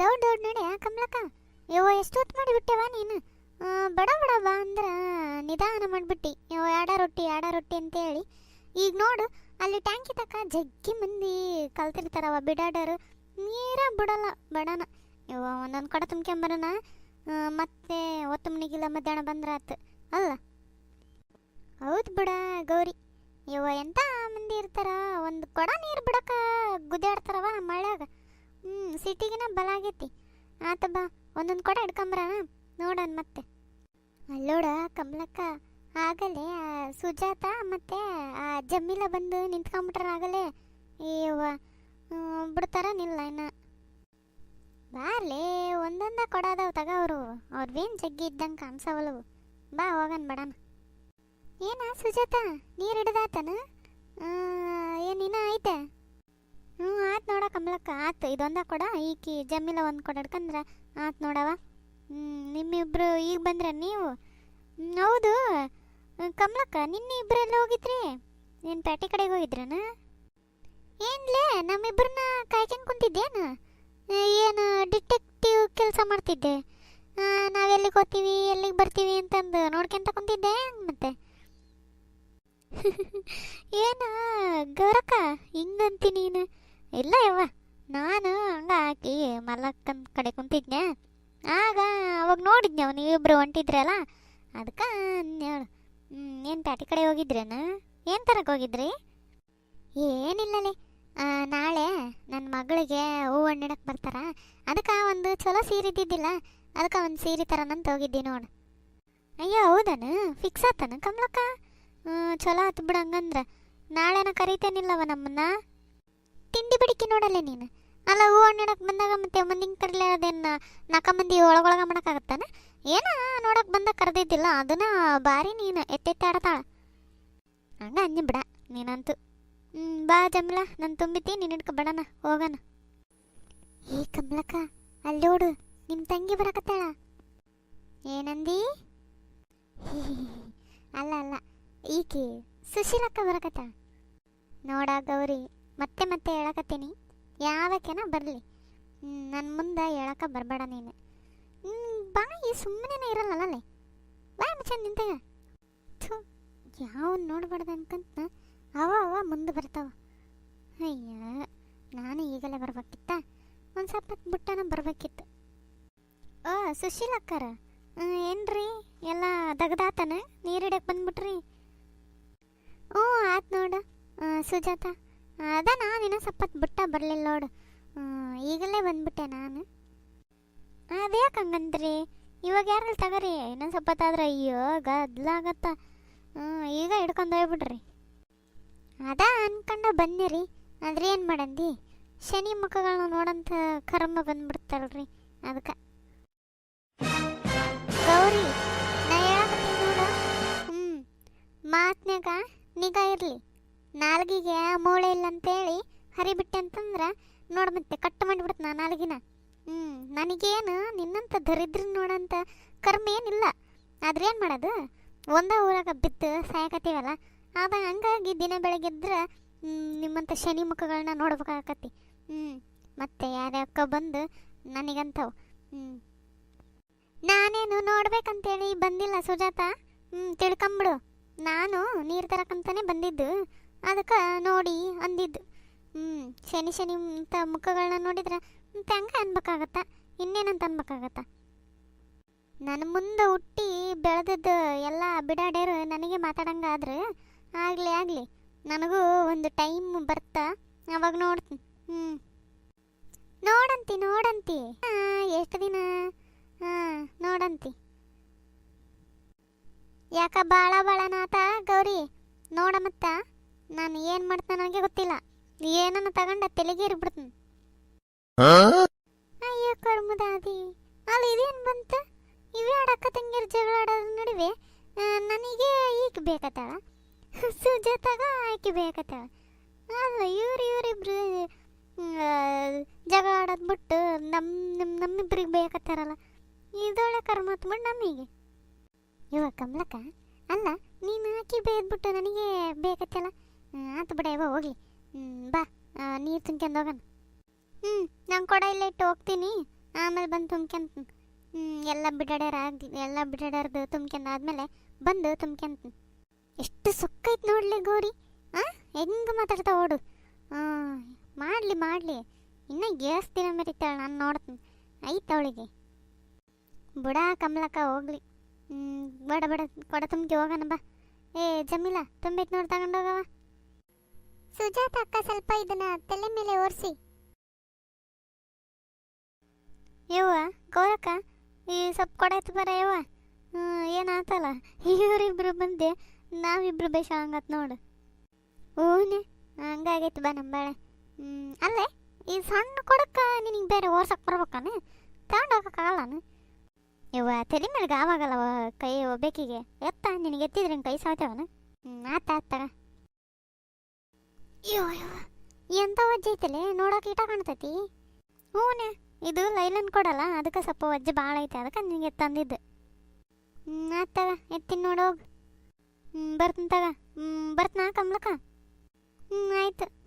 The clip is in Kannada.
ದೌಡ್ ದೌಡ್ ನಡೆ ಕಮಲಕ್ಕ. ಯವ್ವ, ಎಷ್ಟು ಹೊತ್ತು ಮಾಡಿಬಿಟ್ಟೆವ ನೀನು? ಬಡ ಬಡ ಬಾ ಅಂದ್ರೆ ನಿಧಾನ ಮಾಡಿಬಿಟ್ಟು. ಯವ್ವ ಎಡ ರೊಟ್ಟಿ ಎಡ ರೊಟ್ಟಿ ಅಂತೇಳಿ. ಈಗ ನೋಡು, ಅಲ್ಲಿ ಟ್ಯಾಂಕಿ ತಕ್ಕ ಜಗ್ಗಿ ಮಂದಿ ಕಲ್ತಿರ್ತಾರವ ಬಿಡಾಡರು. ನೀರ ಬಿಡಲ್ಲ, ಬಡನ. ಯವ್ವ, ಒಂದೊಂದು ಕಡೆ ತುಂಬ್ಕೊಂಬರೋಣ. ಮತ್ತೆ ಒತ್ತು ಮಣಿಗಿಲ್ಲ ಮಧ್ಯಾಹ್ನ ಬಂದ್ರೆ ಆತು ಅಲ್ಲ? ಹೌದು ಬಿಡ ಗೌರಿ. ಯವ್ವ, ಎಂತ ಮಂದಿ ಇರ್ತಾರ? ಒಂದು ಕೊಡ ನೀರು ಬಿಡಕ ಗುದ್ದಾಡ್ತಾರವ ಮಳ್ಯಾಗ. ಹ್ಞೂ ಸಿಟಿಗಿನ ಬಲ ಆಗೈತಿ. ಆತ ಬಾ ಒಂದೊಂದು ಕೊಡ ಹಿಡ್ಕೊಂಬರೋಣ ನೋಡೋಣ ಮತ್ತೆ. ಅಲ್ಲೋಡ ಕಮಲಕ್ಕ ಆಗಲೇ ಸುಜಾತ ಮತ್ತೆ ಆ ಜಮೀಲ ಬಂದು ನಿಂತ್ಕೊಂಬಿಟ್ರ ಆಗಲೇ. ಹ್ಮ್, ಬಿಡ್ತಾರ ನಿಲ್ಲ ಇನ್ನ. ಬಾರ್ಲೇ ಒಂದೊಂದ ಕೊಡದವ್ ತಗ ಅವರು. ಅವ್ರವೇನು ಜಗ್ಗಿ ಇದ್ದಂಗೆ ಕಾಣಿಸವಲ್ಲವು ಬಾ ಹೋಗನ್ ಬಡನ ಏನ ಸುಜಾತ ನೀರು ಹಿಡ್ದಾತನ? ಏನು ಇನ್ನ ಐತೆ? ಹ್ಞೂ ಆತ್ ನೋಡ ಕಮಲಕ್ಕ ಆತು, ಇದೊಂದ ಕೊಡ, ಈಕಿ ಜಮ್ಮಿಲ ಒಂದು ಕೊಡ ಹಿಡ್ಕಂದ್ರ ಆತ್ ನೋಡವ ನಿಮ್ಮಿಬ್ರು ಈಗ ಬಂದ್ರ ನೀವು? ಹೌದು. ಕಮಲಕ್ಕ, ನಿನ್ನೆ ಎಲ್ಲ ಹೋಗಿದ್ರಿ? ಏನು ಪೇಟೆ ಕಡೆಗೆ ಹೋಗಿದ್ರನ? ಏನ್ಲೇ, ನಮ್ಮಿಬ್ರನ್ನ ಕಾಯ್ಕೊಂಡು ಕುಂತಿದ್ದೇನು? ಏನು ಡಿಟೆಕ್ಟಿವ್ ಕೆಲಸ ಮಾಡ್ತಿದ್ದೆ. ನಾವೆಲ್ಲಿಗೆ ಹೋಗ್ತೀವಿ ಎಲ್ಲಿಗೆ ಬರ್ತೀವಿ ಅಂತಂದು ನೋಡ್ಕೊಂತ ಕುಂತಿದ್ದೆ ಮತ್ತೆ? ಏನ ಗೌರಕ್ಕ, ಹಿಂಗಂತಿ ನೀನು? ಇಲ್ಲ ಯವ್ವ. ನಾನು ಹಂಗ ಹಾಕಿ ಮಲಕ್ಕನ ಕಡೆ ಕುಂತಿದ್ನೆ. ಆಗ ಅವಾಗ ನೋಡಿದ್ನೆ ನೀವಿಬ್ರು ಹೊಂಟಿದ್ರಲ್ಲ ಅದಕ್ಕೆ ಹೇಳು ಏನು ಪ್ಯಾಟಿ ಕಡೆ ಹೋಗಿದ್ರೇನು? ಏನು ತರಕ್ಕೆ ಹೋಗಿದ್ರಿ? ಏನಿಲ್ಲಲೇ. ನಾಳೆ ನನ್ನ ಮಗಳಿಗೆ ಹೂವು ಹಣ್ಣಿಡಕ್ಕೆ ಬರ್ತಾರ? ಅದಕ್ಕೆ ಒಂದು ಚಲೋ ಸೀರೆ ಇದ್ದಿದ್ದಿಲ್ಲ. ಅದಕ್ಕೆ ಒಂದು ಸೀರೆ ತರನಂತ ಹೋಗಿದ್ದೆ ನೋಡು. ಅಯ್ಯೋ, ಹೌದನು? ಫಿಕ್ಸ್ ಆತನ ಕಮಲಕ್ಕ? ಚಲೋ ಆತು ಬಿಡು ನಾಳೆನ ಕರಿತೇನಿಲ್ಲವ ನಮ್ಮನ್ನ? ಬಿಡಿಕೆ ನೋಡಲ್ಲ ನೀನು? ಅಲ್ಲ, ಹೂ ಹಣ್ಣಿಡಕ್ಕೆ ಬಂದಾಗ ಮತ್ತೆ ಮುಂದಿನ ಕರ್ಲೆ ಅದೇನು ನಾಲ್ಕು ಮಂದಿ ಒಳಗೊಳಗ ಮಾಡೋಕ್ಕಾಗತ್ತಾನ ಏನ ನೋಡಕ್ಕೆ ಬಂದ ಕರೆದಿದ್ದಿಲ್ಲ, ಅದನ್ನ ಬಾರಿ ನೀನು ಎತ್ತೆತ್ತಾಡ್ತಾಳ. ಹಂಗ ಅನ್ನಿ ಬಿಡ, ನೀನಂತೂ. ಬಾ ಜಮ್ಲ, ನಾನು ತುಂಬಿತಿ ನೀನು ಹಿಡ್ಕೊ ಬಡಣ ಹೋಗೋಣ ಏ ಕಮಲಕ್ಕ ಅಲ್ಲೋಡು ನಿಮ್ಮ ತಂಗಿ ಬರಕತ್ತಾಳ? ಏನಂದಿ? ಅಲ್ಲ ಅಲ್ಲ, ಈಕೆ ಸುಶೀಲಕ್ಕ ಬರಕತ್ತಾಳ? ನೋಡ ಗೌರಿ ಮತ್ತೆ ಮತ್ತೆ ಹೇಳಕತ್ತೀನಿ. ಯಾವಕ್ಕೆನ ಬರಲಿ. ನನ್ನ ಮುಂದೆ ಹೇಳಕ ಬರಬೇಡ ನೀನು. ಬಾಯಿ ಸುಮ್ಮನೆ ಇರಲ್ಲಲ್ಲೇ ಬಾ ಮುಚ್ಚ ನಿಂತಾಗ ಥು ಯಾವ ನೋಡ್ಬಾರ್ದು ಅನ್ಕಂತ ಅವ ಅವ ಮುಂದೆ ಬರ್ತಾವ. ಅಯ್ಯ, ನಾನು ಈಗಲೇ ಬರ್ಬೇಕಿತ್ತ? ಒಂದು ಸ್ವಲ್ಪ ಬಿಟ್ಟನ ಬರ್ಬೇಕಿತ್ತು. ಓ, ಸುಶೀಲ್ ಅಕ್ಕಾರ. ಏನ್ರಿ? ಎಲ್ಲ ದಗದಾತನ? ನೀರಿಡಕ್ಕೆ ಬಂದ್ಬಿಟ್ರಿ? ಹ್ಞೂ, ಆತ್ ನೋಡು. ಸುಜಾತ. ಅದ ನಾನು ಇನ್ನೂ ಸ್ವಲ್ಪ ಬಿಟ್ಟ ಬರಲಿಲ್ಲ ನೋಡು. ಈಗಲೇ ಬಂದ್ಬಿಟ್ಟೆ ನಾನು. ಅದ್ಯಾಕೆ ಹಂಗಂದ್ರಿ ಇವಾಗ ಯಾರಲ್ಲಿ ತಗೋರಿ? ಇನ್ನೊಂದು ಸ್ವಲ್ಪ ಆದ್ರೆ ಅಯ್ಯೋ, ಗದ್ಲಾಗತ್ತ. ಈಗ ಹಿಡ್ಕೊಂಡು ಹೋಗ್ಬಿಡ್ರಿ. ಅದ ಅನ್ಕೊಂಡು ಬನ್ನಿರಿ ಆದ್ರೆ ಏನು ಮಾಡಂದಿ? ಶನಿ ಮುಖಗಳನ್ನ ನೋಡಂತ ಕರ್ಮ ಬಂದ್ಬಿಡ್ತಲ್ರಿ ಅದಕ್ಕೆ. ಗೌರಿ, ನಾ ಹೇಳಕತ್ತೀನಿ ನೋಡು. ಹ್ಞೂ ಮಾತ್ನ್ಯಾಗ ನಿಗಾ ಇರಲಿ. ನಾಲ್ಗಿಗೆ ಮೂಳೆ ಇಲ್ಲ ಅಂತೇಳಿ ಹರಿಬಿಟ್ಟೆ ಅಂತಂದ್ರೆ ನೋಡಿ ಮತ್ತೆ ಕಟ್ ಮಾಡಿಬಿಡ್ತು ನಾ ನಾಲ್ಗಿನ. ಹ್ಞೂ ನನಗೇನು ನಿನ್ನಂತ ದರಿದ್ರ ನೋಡಂತ ಕರ್ಮ ಏನಿಲ್ಲ. ಆದ್ರೆ ಏನು ಮಾಡೋದು? ಒಂದೇ ಊರಾಗ ಬಿದ್ದು ಸಾಯಕತ್ತೀವಲ್ಲ ಆದ ಹಂಗಾಗಿ ದಿನ ಬೆಳಗ್ಗೆದ್ರೆ ನಿಮ್ಮಂಥ ಶನಿ ಮುಖಗಳನ್ನ ನೋಡ್ಬೇಕಾಗತ್ತಿ ಹ್ಞೂ ಮತ್ತೆ ಯಾರ್ಯಾಕ ಬಂದು ನನಗಂತವು. ಹ್ಞೂ ನಾನೇನು ನೋಡ್ಬೇಕಂತೇಳಿ ಬಂದಿಲ್ಲ ಸುಜಾತ. ಹ್ಞೂ ತಿಳ್ಕೊಂಬಿಡು. ನಾನು ನೀರು ತರಕಂತಾನೆ ಬಂದಿದ್ದು. ಅದಕ್ಕೆ ನೋಡಿ ಅಂದಿದ್ದು. ಹ್ಞೂ ಶನಿ ಶನಿ ಇಂಥ ಮುಖಗಳನ್ನ ನೋಡಿದ್ರೆ ಮತ್ತೆ ಹಂಗೆ ಅನ್ಬೇಕಾಗತ್ತ? ಇನ್ನೇನಂತ ಅನ್ಬೇಕಾಗತ್ತ? ನನ್ನ ಮುಂದೆ ಹುಟ್ಟಿ ಬೆಳೆದದ್ದು ಎಲ್ಲ ಬಿಡಾಡ್ಯಾರು ನನಗೆ ಮಾತಾಡಂಗಾದ್ರೆ ಆಗಲಿ ಆಗಲಿ, ನನಗೂ ಒಂದು ಟೈಮ್ ಬರ್ತಾ, ಅವಾಗ ನೋಡ್ತೀನಿ. ಹ್ಞೂ ನೋಡಂತಿ ನೋಡಂತಿ. ಎಷ್ಟು ದಿನ? ಹಾಂ, ನೋಡಂತಿ. ಯಾಕ ಭಾಳ ಭಾಳನಾತ ಗೌರಿ? ನೋಡ ಮತ್ತ. ನಾನು ಏನು ಮಾಡ್ತಾನೆ ನನಗೆ ಗೊತ್ತಿಲ್ಲ. ಏನನ್ನ ತಗೊಂಡ ತೆಲಿಗೆ ಇರ್ಬಿಡ್ತೀನಿ. ಅಯ್ಯೋ ಕರ್ಮದಾದಿ ಅಲ್ಲಿ ಇದೇನು ಬಂತ? ಇವೇ ಆಡಕ್ಕ ತಂಗಿರ್ ಜಗಳ ಆಡೋದ್ರ ನಡುವೆ ನನಗೆ ಈಗ ಬೇಕತ್ತಾಳ. ಸುಜಾತಾಗ ಆಕೆ ಬೇಕತ್ತಾಳ. ಅಲ್ಲ ಇವ್ರು ಇವರಿಬ್ರು ಜಗಳ ಆಡೋದು ಬಿಟ್ಟು ನಮ್ಮ ನಮ್ಮ ನಮ್ಮಿಬ್ರಿಗೆ ಬೇಕತ್ತಾರಲ್ಲ. ಇದೊಳ್ಳೆ ಕರ್ಮ ಹತ್ಬಿಟ್ಟು ನಮಗೆ ಇವಾಗ ಕಮಲಕ್ಕ ಅಲ್ಲ ನೀನು ಆಕಿ ಬೇದ್ಬಿಟ್ಟು ನನಗೆ ಬೇಕತ್ತಲ್ಲ? ಆತು ಬಿಡ ಹೋಗ್ಲಿ ಹ್ಮ್, ಬಾ. ನೀರು ತುಂಬ್ಕೊಂಡು ಹೋಗೋಣ. ಹ್ಞೂ ನಾನು ಕೊಡ ಇಲ್ಲ ಇಟ್ಟು ಹೋಗ್ತೀನಿ. ಆಮೇಲೆ ಬಂದು ತುಂಬ್ಕೊಂತ ಎಲ್ಲ ಬಿಡಾಡ್ಯಾರ ಎಲ್ಲ ಬಿಡಾಡ್ಯಾರ್ದು ತುಂಬ್ಕೊಂಡು ಆದಮೇಲೆ ಬಂದು ತುಂಬ್ಕೊಂತ ಎಷ್ಟು ಸೊಕ್ಕೈತೆ ನೋಡಲಿ ಗೌರಿ. ಹಾಂ ಹೆಂಗೆ ಮಾತಾಡ್ತಾ ಓಡು. ಹಾಂ ಮಾಡಲಿ ಮಾಡಲಿ. ಇನ್ನೂ ಎಷ್ಟು ಮೆರಿತಾಳೆ ನಾನು ನೋಡ್ತೀನಿ. ಐತೆ ಅವಳಿಗೆ. ಬುಡ ಕಮಲಕ್ಕ ಹೋಗ್ಲಿ. ಹ್ಞೂ ಬಡ ಬಡ ಕೊಡ ತುಂಬಿಕೆ ಹೋಗೋಣ ಬಾ. ಏ ಜಮೀಲ ತುಂಬೈತೆ ನೋಡಿ ತಗೊಂಡೋಗವ ಸುಜಾತ ಅಕ್ಕ ಸ್ವಲ್ಪ ಇದನ್ನ ತಲೆ ಮೇಲೆ ಒರೆಸಿ ಯವ್ವ, ಗೌರಕ್ಕ, ಈ ಸ್ವಲ್ಪ ಕೊಡಾಯ್ತು ಬರ ಯವ್ವ. ಏನಾತಲ್ಲ? ಇವರಿಬ್ರು ಬಂದೆ, ನಾವಿಬ್ರು ಬೇಷ ಹಂಗತ್ ನೋಡು. ಓನೆ ಹಂಗಾಗೈತೆ ಬಾ ನಮ್ಮ ಬಾಳೆ ಅಲ್ಲೇ, ಈ ಸಣ್ಣ ಕೊಡಕ್ಕ ನಿನಗೆ ಬೇರೆ ಓರ್ಸಕ್ಕೆ ಬರ್ಬೇಕಾನೆ? ತಗೊಂಡೋಗಕ್ಕಾಗಲ್ಲನು ಯವ್ವ, ತಲೆ ಮೇಲೆ ಗಾವಾಗಲ್ಲವ ಕೈ ಒಬ್ಬೇಕಿಗೆ. ಎತ್ತ, ನಿನಗೆ ಎತ್ತಿದ್ರೆ ಕೈ ಸಾಯ್ತವನ? ಆತ ಆತ ಅಯ್ಯೋ ಎಂತ ವಜ್ಜೆ ಐತಲೆ, ನೋಡೋಕೆ ಇಟ ಕಾಣ್ತೈತಿ. ಹೂನೆ, ಇದು ಲೈಲನ್ ಕೊಡಲ್ಲ, ಅದಕ್ಕೆ ಸ್ವಲ್ಪ ವಜ್ಜೆ ಭಾಳ ಐತೆ, ಅದಕ್ಕೆ ನಿನಗೆ ತಂದಿದ್ದು. ಆತಗ ಎತ್ತಿನ ನೋಡೋಗು ಹ್ಞೂ ಬರ್ತೀನಿ ತಗ. ಹ್ಞೂ ಬರ್ತೀನಾ ಕಮ್ಲಕ್ಕ? ಹ್ಞೂ ಆಯ್ತು.